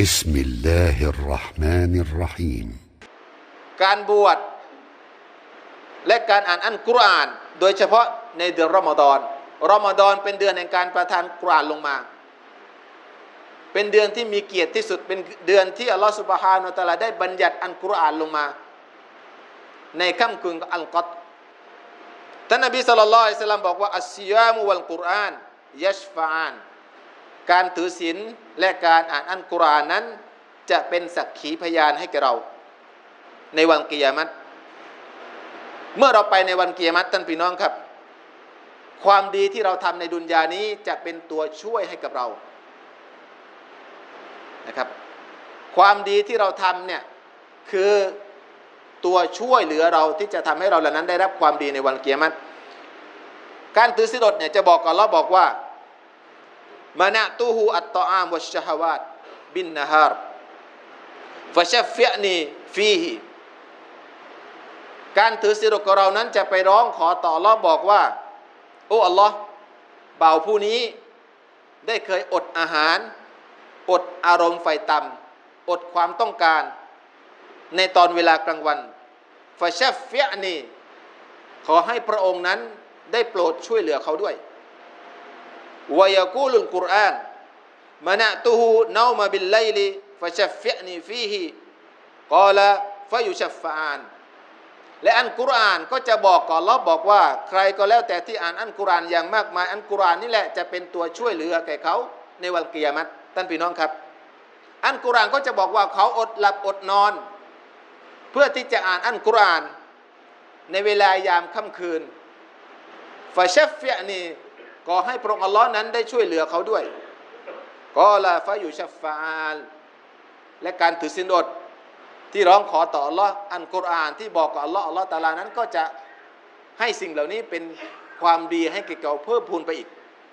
بسم الله الرحمن الرحيم การบวชและการอ่านอันกุรอาน โดยเฉพาะในเดือนรอมฎอนรอมฎอนเป็นเดือนแห่งการประทานกุรอานลงมา เป็นเดือนที่มีเกียรติที่สุด เป็นเดือนที่อัลลอฮฺสุบฮานาอัลตะอาลาได้บัญญัติอันกุรอานลงมา ในค่ำคืนอัลกัดท่านนบีสุลต่านละอิสลามบอกว่าอัสซิยามุวัลกุรอานยัชฟาาน การถือศีลและการอ่านอันกุรอานนั้น จะเป็นสักขีพยานให้แกเรา ในวันกิยามัตเมื่อเราไปในวันกิยามัตท่านพี่น้องครับ ความดีที่เราทำในดุนยานี้จะเป็นตัวช่วยให้กับเรานะครับ ความดีที่เราทำเนี่ยคือตัวช่วยเหลือเราที่จะทำให้เราเหล่านั้นได้รับความดีในวันเกิยามัตการถือสิลดเนี่ยจะบอกกับเราบอกว่า มานะตูฮูอัตตอามวัชชะฮาวาตบินนะฮารฟะชัฟฟิยนีฟีฮีการถือศีลของเรานั้นจะไปร้องขอต่ออัลลอฮ์บอกว่า โอ้อัลลอฮ์บ่าวผู้นี้ได้เคยอดอาหาร อดอารมณ์ไฟต่ำอดความต้องการ ในตอนเวลากลางวันฟาชัฟเฟียนีขอให้พระองค์นั้นได้โปรดช่วยเหลือเขาด้วย วยากูลุลกุรอานมานะตูฮูนามาบิลไลลีฟาชัฟฟียนีฟีฮีกาลฟายุชัฟฟานและอันกุรอานก็จะบอกก่อนลอบบอกว่า ใครก็แล้วแต่ที่อ่านอันกุรอานอย่างมากมาย อันกุรอานนี่แหละจะเป็นตัวช่วยเหลือแก่เขาในวันเกิยามัตท่านพี่น้องครับ อันกุรอานก็จะบอกว่าเขาอดหลับอดนอน เพื่อที่จะอ่านอันกุรอาน ในเวลายามค่ำคืนฟาเชฟเฟียนี่ ก็ให้พระองค์อัลลอฮ์นั้นได้ช่วยเหลือเขาด้วยก็ละฟาอยู่ชัฟฟาลและการถือสินอดที่ร้องขอต่ออัลลอฮ์อันกุรอานที่บอกกับอัลลอฮ์อัลลอฮ์ตาลานั้นก็จะให้สิ่งเหล่านี้เป็นความดีให้แก่เขาเพิ่มพูนไปอีก